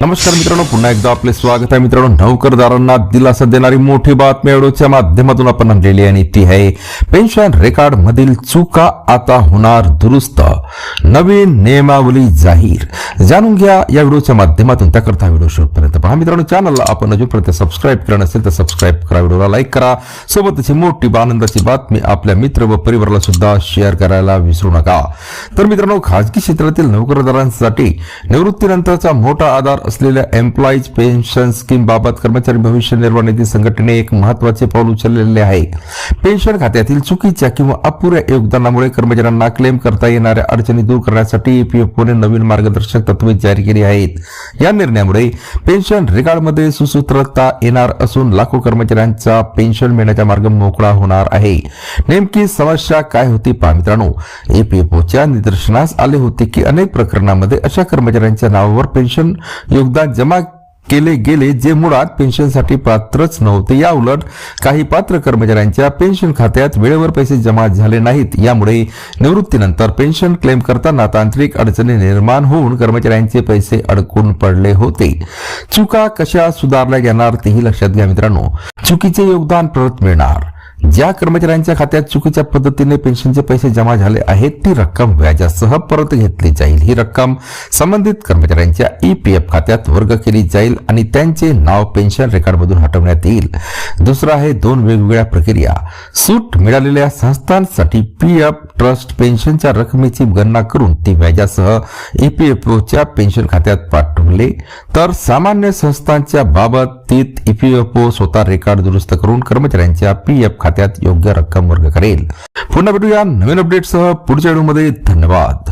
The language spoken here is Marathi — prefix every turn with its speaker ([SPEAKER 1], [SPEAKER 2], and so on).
[SPEAKER 1] नमस्कार मित्रांनो पुन्हा एकदा आपले स्वागत आहे. मित्रांनो नोकरदारांना दिलासा देणारी मोठी बातमी व्हिडिओच्या माध्यमातून आपण आणलेली आणि ती आहे पेन्शन रेकॉर्ड मधील चुका आता होणार दुरुस्त. नवीन नियमावली जाहीर. जाणून घ्या या व्हिडिओच्या माध्यमातून. त्याकरता व्हिडिओ शेवटपर्यंत पहा. मित्रांनो चॅनलला आपण अजूनपर्यंत सबस्क्राईब केलं नसेल तर सबस्क्राईब करा. व्हिडिओला लाईक करा. सोबतची मोठी आनंदाची बातमी आपल्या मित्र व परिवाराला सुद्धा शेअर करायला विसरू नका. तर मित्रांनो खाजगी क्षेत्रातील नोकरदारांसाठी निवृत्तीनंतरचा मोठा आधार असलेल्या एम्प्लॉईज पेन्शन स्कीम बाबत कर्मचारी भविष्य निर्वाह निधी संघटनेने एक महत्त्वाचे पाऊल उचललेले आहे. पेन्शन खात्यातील चुकीच्या किंवा अपुऱ्या योगदानामुळे कर्मचाऱ्यांना क्लेम करता येणाऱ्या अडचणी दूर करण्यासाठी पीएफओने नवीन मार्गदर्शक तत्वे जारी केली आहेत. या निर्णयामुळे पेन्शन रेकॉर्डमध्ये सुसूत्रता येणार असून लाखो कर्मचाऱ्यांचा पेन्शन मिळण्याचा मार्ग मोकळा होणार आहे. नेमकी समस्या काय होती पहा मित्रांनो. एपीएफओच्या निदर्शनास आले होते की अनेक प्रकरणांमध्ये अशा कर्मचाऱ्यांच्या नावावर पेन्शन योगदान जमा केले गेले जे मुळात पेन्शनसाठी पात्रच नव्हते. या उलट काही पात्र कर्मचाऱ्यांच्या पेन्शन खात्यात वेळेवर पैसे जमा झाले नाहीत. यामुळे निवृत्तीनंतर पेन्शन क्लेम करताना तांत्रिक अडचणी निर्माण होऊन कर्मचाऱ्यांचे पैसे अडकून पडले होते. चुका कशा सुधारल्या जाणार तेही लक्षात घ्या मित्रांनो. चुकीचे योगदान परत मिळणार. ज्या कर्मचाऱ्यांच्या खात्यात चुकीच्या पद्धतीने पेन्शनचे पैसे जमा झाले आहेत ती रक्कम व्याजासह परत घेतली जाईल. ही रक्कम संबंधित कर्मचाऱ्यांच्या ईपीएफ खात्यात वर्ग केली जाईल आणि त्यांचे नाव पेन्शन रेकॉर्डमधून हटवण्यात येईल. दुसरं आहे दोन वेगवेगळ्या प्रक्रिया. सूट मिळालेल्या संस्थांसाठी पीएफ ट्रस्ट पेन्शनच्या रकमेची गणना करून ती व्याजासह ईपीएफओच्या पेन्शन खात्यात पाठवले. तर सामान्य संस्थांच्या बाबतीत ईपीएफओ स्वतः रेकॉर्ड दुरुस्त करून कर्मचाऱ्यांच्या पीएफ खात्यात योग्य रक्कम वर्ग करेल. पुन्हा भेटूया नवीन अपडेटसह पुढच्या व्हिडिओमध्ये धन्यवाद.